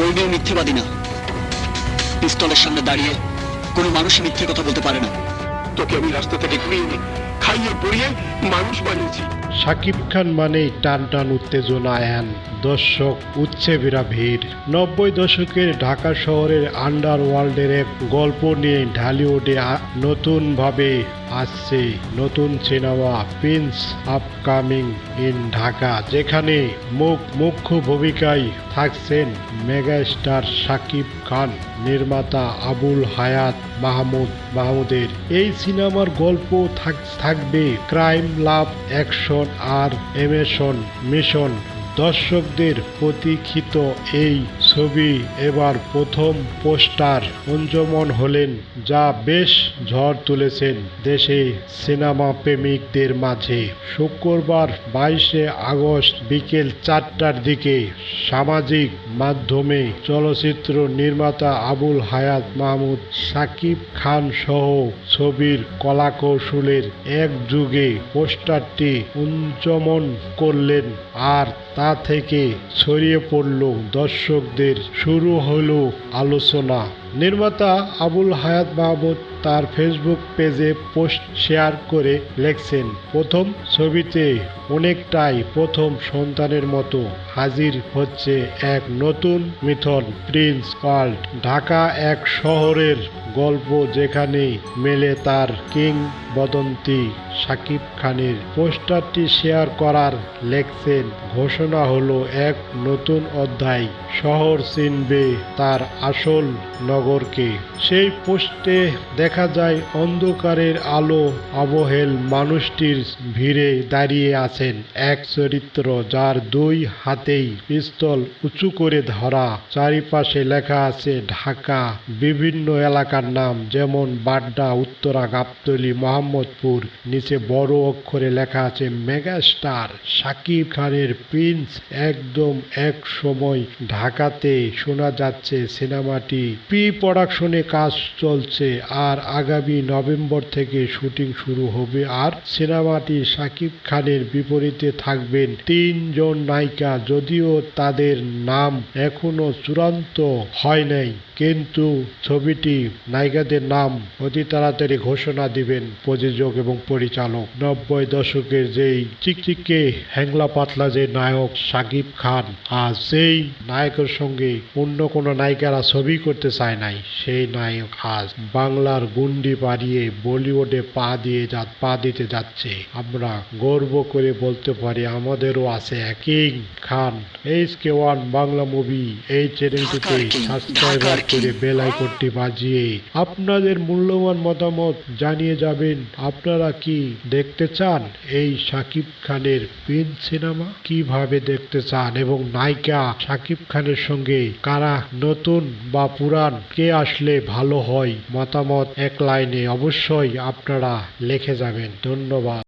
ওই মেয়ে মিথ্যেবাদী না। পিস্তলের সামনে দাঁড়িয়ে কোনো মানুষই মিথ্যে কথা বলতে পারে না। তোকে আমি রাস্তা থেকে ঘুরিয়ে খাইয়ে পড়িয়ে মানুষ বানিয়েছি। শাকিব খান মানেই টান টান উত্তেজনা অ্যান দর্শক উচ্ছেবিরা ভিড়। নব্বই দশকের ঢাকা শহরের আন্ডারওয়ার্ল্ডের এক গল্প নিয়ে ঢালিউডে নতুনভাবে আসছে। নতুন cinema prince upcoming in Dhaka, যেখানে মুখ মুখ্য ভূমিকায় থাকছেন মেগাস্টার শাকিব খান, নির্মাতা আবুল হায়াত মাহমুদ মাহমুদের। এই সিনেমার গল্প থাক- থাকবে ক্রাইম লাভ অ্যাকশন আর এমেশন মিশন দর্শকদের প্রতীক্ষিত এই ছবি এবার প্রথম পোস্টার উঞ্জমন হলেন, যা বেশ ঝড় তুলেছেন দেশে সিনেমা প্রেমিকদের মাঝে। শুক্রবার বাইশে আগস্ট বিকেল চারটার দিকে সামাজিক মাধ্যমে চলচ্চিত্র নির্মাতা আবুল হায়াত মাহমুদ সাকিব খান সহ ছবির কলাকৌশলের এক যুগে পোস্টারটি উঞ্চমন করলেন, আর তা থেকে ছড়িয়ে পড়ল দর্শকদের শুরু হলো আলোচনা। নির্মাতা আবুল হায়াত মাহমুদ তার ফেসবুক পেজে পোস্ট শেয়ার করে লেখছেন, প্রথম ছবিতে অনেকটাই প্রথম সন্তানের মতো হাজির হচ্ছে এক নতুন মিথন প্রিন্স ওয়ার্ল্ড ঢাকা এক শহরের গল্প যেখানে মেলে তার কিং বদন্তি সাকিব খানের পোস্টারটি শেয়ার করার লেখছেন ঘোষণা হলো এক নতুন অধ্যায়, শহর চিনবে তার আসল নগরকে। সেই পোস্টে দেখা যায় অন্ধকারের আলো অবহেল মানুষটির ভিড়ে দাঁড়িয়ে আছেন। এক চরিত্র যার দুই হাতেই পিস্তল উঁচু করে ধরা, চারিপাশে লেখা আছে ঢাকা, বিভিন্ন এলাকার নাম যেমন বাড্ডা, উত্তরা, গাবতলী, মোহাম্মদপুর, নিচে বড় অক্ষরে লেখা আছে মেগাস্টার সাকিব খানের প্রিন্স একদম এক সময় ঢাকাতে শোনা যাচ্ছে সিনেমাটি। প্রি প্রোডাকশনে কাজ চলছে আর আগামী নভেম্বর থেকে শুটিং শুরু হবে আর সিনেমাটি সাকিব খানের বিপরীতে থাকবেন তিনজন নায়িকা, যদিও তাদের নাম এখনও চূড়ান্ত হয় নাই। কিন্তু ছবিটি নায়িকাদের নাম অতি তাড়াতাড়ি ঘোষণা দিবেন প্রযোজক এবং পরিচালক। নব্বই দশকের যেই চিকচিকে হ্যাংলা পাতলা যে নায়ক সাকিব খান আর সেই নায়কের সঙ্গে অন্য কোনো নায়িকারা ছবি করতে চায় নাই সেই নায়ক আজ বাংলার গুন্ডি পাড়িয়ে বলিউডে পা দিয়ে যা পা দিতে যাচ্ছে। আমরা গর্ব করে বলতে পারি আমাদেরও আছে king Khan H K one Bangla movie এই চ্যানেলটিতে সাবস্ক্রাইবার করে বেল আইকনটি বাজিয়ে আপনাদের মূল্যবান মতামত জানিয়ে যাবেন। আপনারা কি দেখতে চান এই সাকিব খানের পিন সিনেমা? কীভাবে দেখতে চান এবং নায়িকা সাকিব খানের সঙ্গে কারা নতুন বা পুরান? কে আসলে ভালো হয়? মতামত এক লাইনে অবশ্যই আপনারা লিখে যাবেন। ধন্যবাদ।